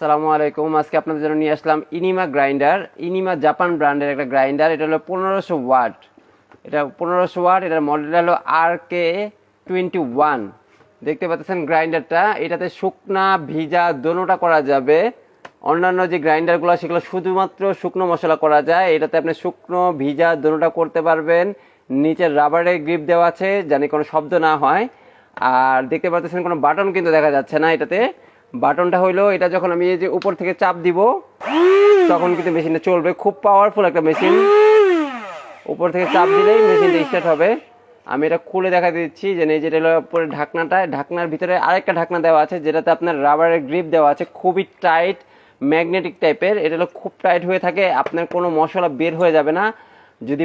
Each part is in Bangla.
সালামু আলাইকুম। আজকে আপনাদের জন্য নিয়ে আসলাম ইনিমা গ্রাইন্ডার ইনিমা জাপান ব্র্যান্ডের একটা গ্রাইন্ডার এটা হলো পনেরোশো ওয়াট। এটা পনেরোশো ওয়াট, এটার মডেল হলো আর কে টোয়েন্টি ওয়ান দেখতে পাচ্ছেন গ্রাইন্ডারটা এটাতে শুকনা, ভিজা দোনোটা করা যাবে। অন্যান্য যে গ্রাইন্ডারগুলো সেগুলো শুধুমাত্র শুকনো মশলা করা যায়। এটাতে আপনি শুকনো, ভিজা দোনোটা করতে পারবেন। নিচের রাবারের গ্রিপ দেওয়া আছে জানি কোনো শব্দ না হয়। আর দেখতে পাচ্ছেন কোনো বাটন কিন্তু দেখা যাচ্ছে না এটাতে। বাটনটা হইল, এটা যখন আমি এই যে উপর থেকে চাপ দিব, তখন কিন্তু মেশিনটা চলবে। খুব পাওয়ারফুল একটা মেশিন। উপর থেকে চাপ দিলেই মেশিনটা স্টার্ট হবে। আমি এটা খুলে দেখা দিচ্ছি, যে এই যেটা হলো উপরে ঢাকনাটা ঢাকনার ভিতরে আরেকটা ঢাকনা দেওয়া আছে, যেটাতে আপনার রাবারের গ্রিপ দেওয়া আছে। খুবই টাইট ম্যাগনেটিক টাইপের এটা হলো খুব টাইট হয়ে থাকে, আপনার কোনো মশলা বের হয়ে যাবে না। যদি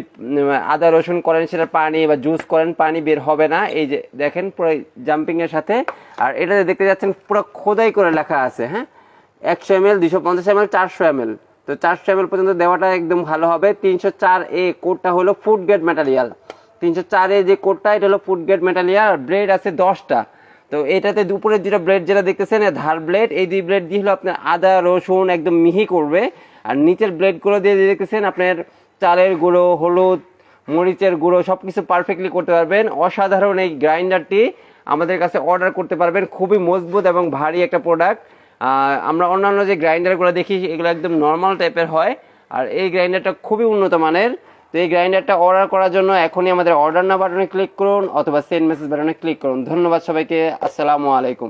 আদা রসুন করেন, সেটা পানি বা জুস করেন, পানি বের হবে না। এই যে দেখেন, পুরো জাম্পিং এর সাথে। আর এটাতে দেখতে যাচ্ছেন, পুরো খোদাই করে লেখা আছে হ্যাঁ? একশো এম এল দুশো পঞ্চাশ এম এল চারশো এম এল তো চারশো এম এল পর্যন্ত দেওয়াটা একদম ভালো হবে। তিনশো চার এ কোডটা হলো ফুড গ্রেড ম্যাটেরিয়াল তিনশো চার এ যে কোডটা, এটা হলো ফুড গ্রেড ম্যাটেরিয়াল ব্লেড আছে দশটা। তো এটাতে দুপুরে যেটা ব্লেড যেটা দেখতেছেন ধার ব্লেড এই দুই ব্লেড দিয়ে হলো আপনার আদা, রসুন একদম মিহি করবে। আর নিচের ব্লেডগুলো দিয়ে দেখতেছেন, আপনার চালের গুঁড়ো, হলুদ, মরিচের গুঁড়ো সব কিছু পারফেক্টলি করতে পারবেন। অসাধারণ এই গ্রাইন্ডারটি আমাদের কাছে অর্ডার করতে পারবেন। খুবই মজবুত এবং ভারী একটা প্রোডাক্ট আমরা অন্যান্য যে গ্রাইন্ডারগুলো দেখি, এগুলো একদম নর্মাল টাইপের হয়। আর এই গ্রাইন্ডারটা খুবই উন্নত মানের। তো এই গ্রাইন্ডারটা অর্ডার করার জন্য এখনই আমাদের অর্ডার না বাটনে ক্লিক করুন অথবা সেন্ড মেসেজ বাটনে ক্লিক করুন। ধন্যবাদ সবাইকে। আসসালামু আলাইকুম।